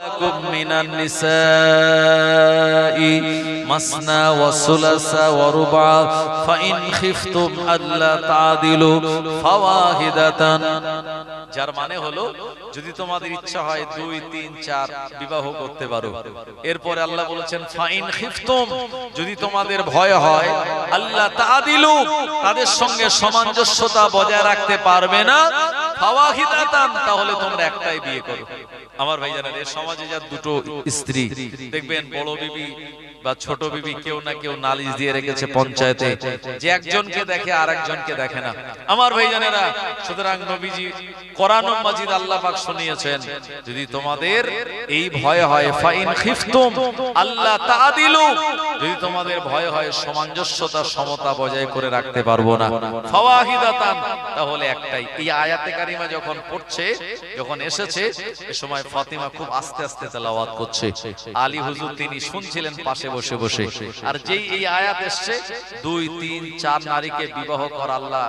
لكم من النساء مثنى وثلاث وربع فإن خفتم ألا تعدلوا فواحدة যার মানে হলো যদি তোমাদের ইচ্ছা হয় দুই তিন চার বিবাহ করতে পারো এরপরে আল্লাহ বলেছেন ফাইন খিফতুম যদি তোমাদের ভয় হয় আল্লাহ তাদিলু তাদের সঙ্গে সামঞ্জস্যতা বজায় রাখতে পারবে না ফাওয়াহিদাতান তাহলে তোমরা একটাই বিয়ে করো। আমার ভাই জানেন এর সমাজে যার দুটো স্ত্রী, দেখবেন বড় বিবি বা ছোট বিবি কেউ না কেউ নালিশ দিয়ে রেখেছে পঞ্চায়েতে, যে একজনকে দেখে আর একজনকে দেখে না। আমার ভাই জানেরা সুতরাং নবীজি কোরআন মাজিদ আল্লাহ পাক শুনিয়েছেন, যদি তোমাদের এই ভয় হয়, ফাইন খিফতুম, আল্লাহ তাদিলু যদি তোমাদের ভয় হয় সামঞ্জস্যতা সমতা বজায় করে রাখতে পারব না। ফাওয়াহিদাতান তাহলে একটাই। এই আয়াতে কারিমা যখন পড়ছে যখন এসেছে এ সময় ফাতিমা খুব আস্তে আস্তে তেলাওয়াত করছে। আলী হুজুর তিনি শুনছিলেন পাশে বসে বসে। আর যেই এই আয়াত এসছে দুই তিন চার নারীকে বিবাহ কর আল্লাহ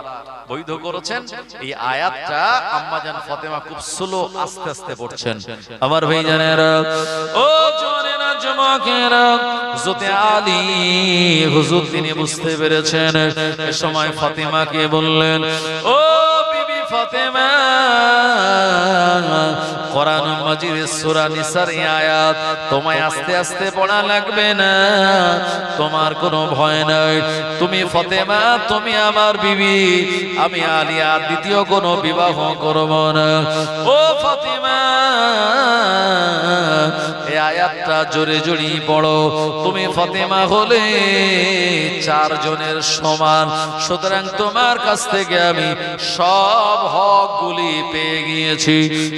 বৈধ করেছেন। এই আয়াতটা আম্মাজান ফাতেমা খুব স্লো আস্তে আস্তে পড়ছেন। আমার ভাই জানেরা ও জোয়ানেরা হুজুর তিনি বুঝতে পেরেছেন সময় ফাতেমাকে বললেন ও ফাতেমা। কোরআন মাজিদের সূরা নিসার আয়াত, তোমায় আস্তে আস্তে পড়া লাগবে না, তোমার কোনো ভয় নাই। তুমি ফাতেমা, তুমি আমার বিবি, আমি আলী দ্বিতীয় কোনো বিবাহ করব না। ও ফাতেমা আয়াতটা জোরে জোরে পড়ো। তুমি ফাতেমা হলে চার জনের সমান। সুতরাং তোমার কাছ থেকে আমি সব হক গুলি পেয়ে গিয়েছি।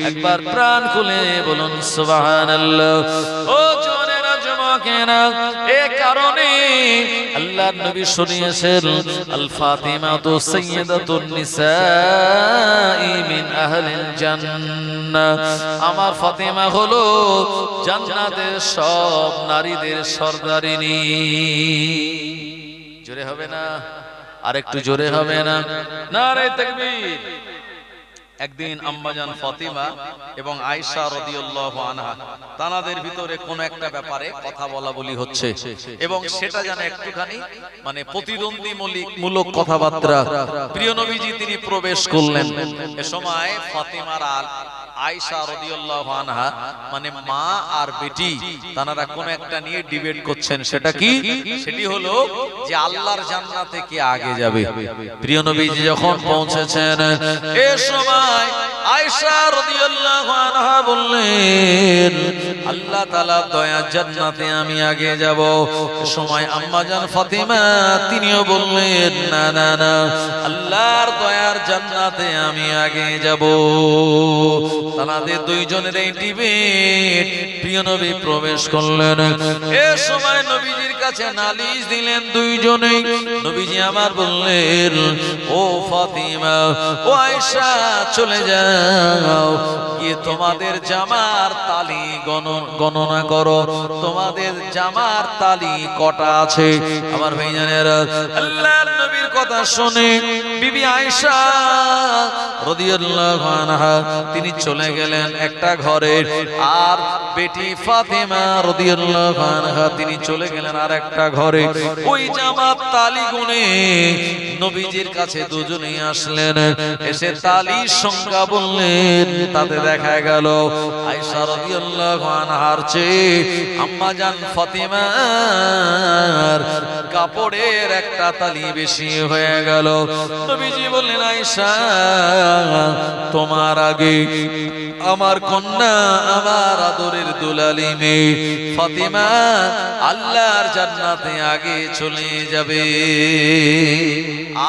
একবার প্রাণ খুলে বলুন, সুবহানাল্লাহ। আল্লাহর নবী শুনিয়েছেন আল তো আমার ফাতিমা হলো জান্নাতের সব নারীদের সর্দারিনী। জোরে হবে না? আর একটু জোরে হবে না? নারে তাকবীর। একদিন আম্মাজান ফতিমা এবং আয়সা রদিউল্লাহ আনহা তানাদের ভিতরে কোন একটা ব্যাপারে কথা বলা বলি হচ্ছে। এবং সেটা যেন একটুখানি মানে প্রতিদ্বন্দ্বী মূলক কথাবার্তা। প্রিয় নবীজি তিনি প্রবেশ করলেন। এ সময় ফাতিমার আল আয়েশা রাদিয়াল্লাহু আনহা মানে মা আর বেটি তারা কোন একটা নিয়ে ডিবেট করছেন সেটা কি? সেটি হলো যে আল্লাহর জান্নাতে কে আগে যাবে। প্রিয় নবীজি যখন পৌঁছেছেন এ সময় আয়েশা রাদিয়াল্লাহু আনহা বললেন, আল্লাহ তাআলা দয়া জান্নাতে আমি আগে যাব। সময় আম্মা জান ফাতিমা তিনিও বললেন, না না না, আল্লাহর দয়ার জান্নাতে আমি আগে যাব। তাদের দুইজনের এই ডিবেট প্রিয় নবী প্রবেশ করলেন। এ সময় নবীজির কাছে নালিশ দিলেন দুইজনেই নবীজি আমার বললেন, ও ফাতিমা, ও আয়েশা, চলে যাও। গিয়ে তোমাদের জামার তালি গণনা করো। তোমাদের জামার তালি কটা আছে? আমার ভাইজানেরা আল্লাহর নবীর কথা শুনে বিবি আয়েশা রাদিয়াল্লাহু আনহা, তিনি চলে গেলেন একটা ঘরে। আর বেটি ফাতেমা রাদিয়াল্লাহু আনহা, তিনি চলে গেলেন আর একটা ঘরে। ওই জামাত তালি গুনে নবীজির কাছে দুজনেই আসলেন। এসে তালি সংখ্যা বললেন, তাতে দেখা গেল, আয়েশা রাদিয়াল্লাহু আনহার চেয়ে আম্মা জান ফাতিমার কাপড়ের একটা তালি বেশি হয়ে গেল। নবীজি বললেন, আয়েশা, তোমার আগে আমার কন্যা আমার আদরের দুলালি মেয়ে ফাতিমা আল্লাহর জান্নাতে আগে চলে যাবে।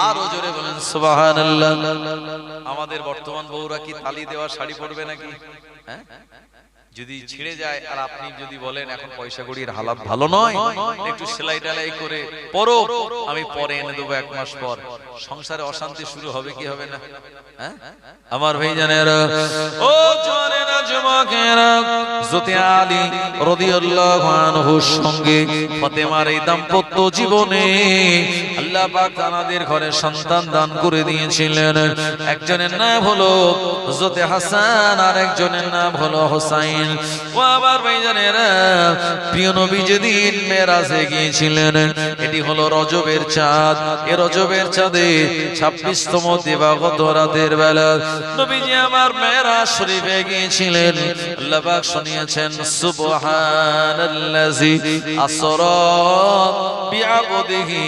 আরও জোরে বলেন, সুবহানাল্লাহ। আমাদের বর্তমান বউরা কি তালি দেওয়া শাড়ি পরবে নাকি? হ্যাঁ? যদি ছিঁড়ে যায়, আর আপনি যদি বলেন, এখন পয়সা কড়ির হালাত ভালো নয়, একটু সেলাই টেলাই করে পরো, আমি পরে এনে দেবো এক মাস পর। সংসারে অশান্তি শুরু হবে কি হবে না? হ্যাঁ? আমার ভাই জানেরা ও জওয়ানেরা যুবকেরা জোতে আলী রাদিয়াল্লাহু আনহুর সঙ্গে ফাতেমার এই দাম্পত্য জীবনে আল্লাহ পাক তাদের ঘরে সন্তান দান করে দিয়েছিলেন। একজনের নাম হলো হযরতে হাসান আর একজনের নাম হলো হোসাইন। ও আমার ভাইজানেরা প্রিয় নবী যেদিন মেরাজে গিয়েছিলেন এটি হলো রজবের চাঁদ। এ রজবের চাঁদে ছাব্বিশতম দিবাগত রাতের বেলা নবীজি আমার মেরাজ শরীফে গিয়েছিলেন। আল্লাহ শুনিয়েছেন সুবহানাল্লাজি বিআবদিহি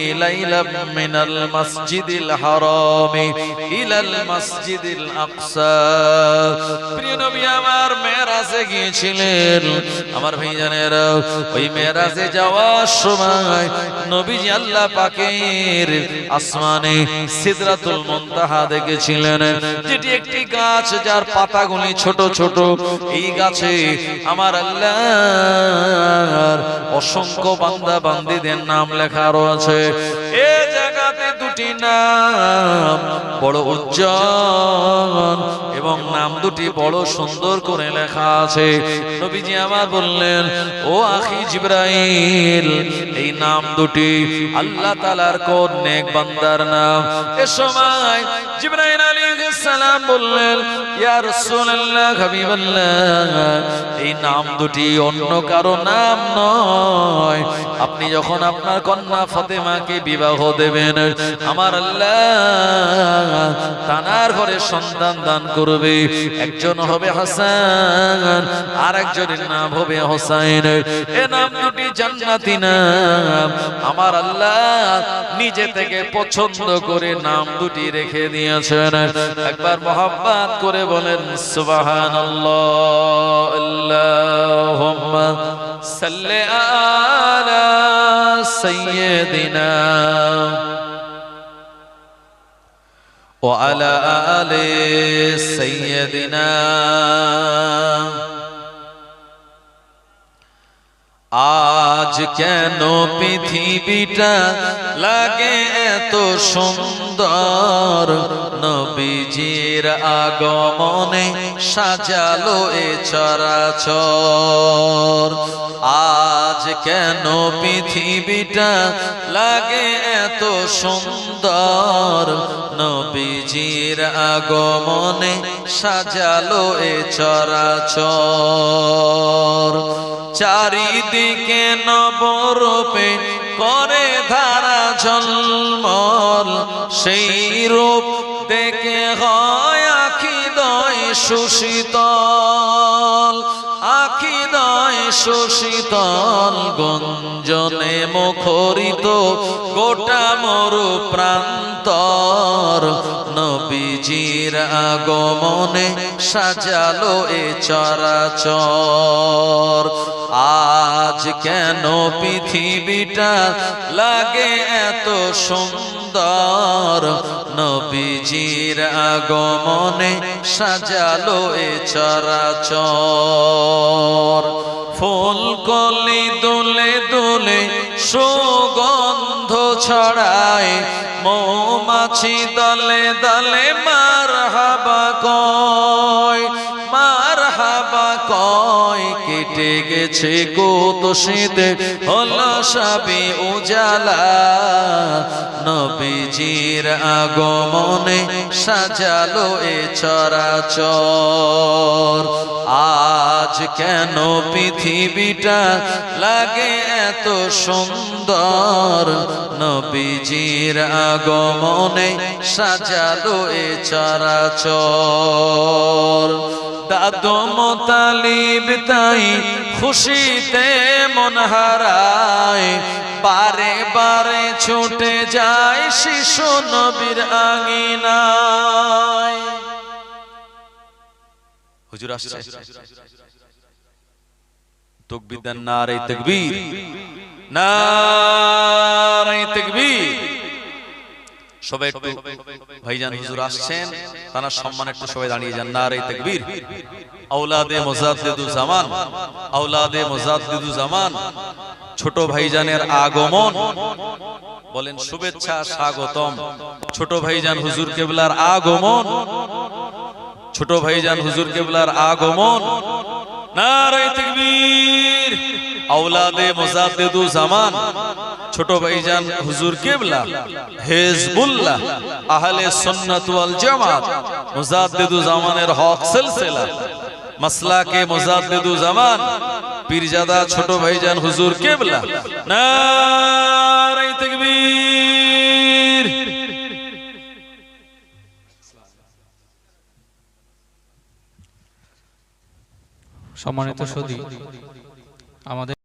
মিনাল মাসজিদিল হারামি ইলাল মাসজিদিল আকসা। প্রিয় নবী, আমার মেরাজে গিয়েছিলেন। আমার ভাইজানেরা ওই মেরাজে যাওয়ার সময় নবীজি আল্লাহ পাকের আসমানে সিদরাতুল মুনতাহা দেখেছিলেন। যেটি একটি গাছ, যার পাতাগুলি ছোট ছোট। এই গাছে আমার আল্লাহর অসংখ্য বান্দা বান্দিদের নাম লেখা রয়েছে। এ নাম বড় উজ্জ্বল এবং নাম দুটি বড় সুন্দর করে লেখা আছে। নবীজি আমার বললেন, ও আখি জিব্রাইল, এই নাম দুটি আল্লাহ তালার কোন বান্দার নাম? এ সময় জিব্রাইল আলাইহিস সালাম বললেন, ইয়া রাসূলুল্লাহ, হাবিবাল্লাহ, এই নাম দুটি অন্য কারও নাম নয়। আপনি যখন আপনার কন্যা ফাতেমাকে বিবাহ দেবেন, আমার আল্লাহ তানার ঘরে সন্তান দান করবে। একজন হবে হাসান আর একজনের নাম হবে হোসাইন এ নাম দুটি জান্নাতি নাম আমার আল্লাহ নিজে থেকে পছন্দ করে নাম দুটি রেখে দিয়েছেন একবার মোহাম্মত করে বলেন সুবহানাল্লাহ আল্লাহুম্মা সাল্লি আলা সাইয়্যিদিনা وعلى آل سيدنا আজ কেন পৃথিবীটা লাগে এত সুন্দর? নবীজির আগমনে সাজালো এ চরাচর। আজ কেন পৃথিবীটা লাগে এত সুন্দর? নবীজির আগমনে সাজালো এ চরাচর। চারিদিকে নবরূপে করে ধারা জন্মল সেই রূপ দেখে হয় আখি দয় সুশীতল। আখি দয় সুশীতল গঞ্জনে মুখরিত গোটা মরু প্রান্তর। নবীজির আগমনে সাজালো এ চরাচর। আজ কেন পৃথিবীটা লাগে এত সুন্দর? নবীজির আগমনে সাজালো এ চরাচর। ফুল কলি দোলে দোলে সুগন্ধ ছড়ায়। মৌমাছি দলে দলে মার হাবা কয় কেটে গেছে কত শীতে হলো সবে উজালা। নবীজির আগমনে সাজালো এ চরাচর। আজ কেন পৃথিবীটা লাগে এত সুন্দর? নবীজির আগমনে সাজালো এ চরাচর। দাদু মোতালিব তাই খুশিতে মন হারায়। বারে বারে ছুটে যায় শিশু নবীর আঙিনায়। হুজুর নারে তাকবীর নারে সবাই একটু ভাইজান হুজুর আসছেন তারা সম্মান একটু সবাই দাঁড়িয়ে যান নারে তাকবীর। আওলাদে মুজাদ্দিদু জামান আওলাদে মুজাদ্দিদু জামান। ছোট ভাইজানের আগমন। বলেন শুভেচ্ছা স্বাগতম। ছোট ভাইজান হুজুর কেবলার আগমন। ছোট ভাইজান হুজুর কেবলার আগমন। নারায়ে তাকবীর। আওলাদে মুজাদ্দিদু জামান। ছোট ভাইজান হুজুর কেবলা, হিজবুল্লাহ, আহলে সুন্নাত ওয়াল জামাত, মুজাদ্দিদু জামানের হক সিলসিলা, মাসলাকে মুজাদ্দিদু জামান, পীরজাদা ছোট ভাইজান হুজুর কেবলা। নারায়ে তাকবীর। সম্মানিত সদী, আমাদের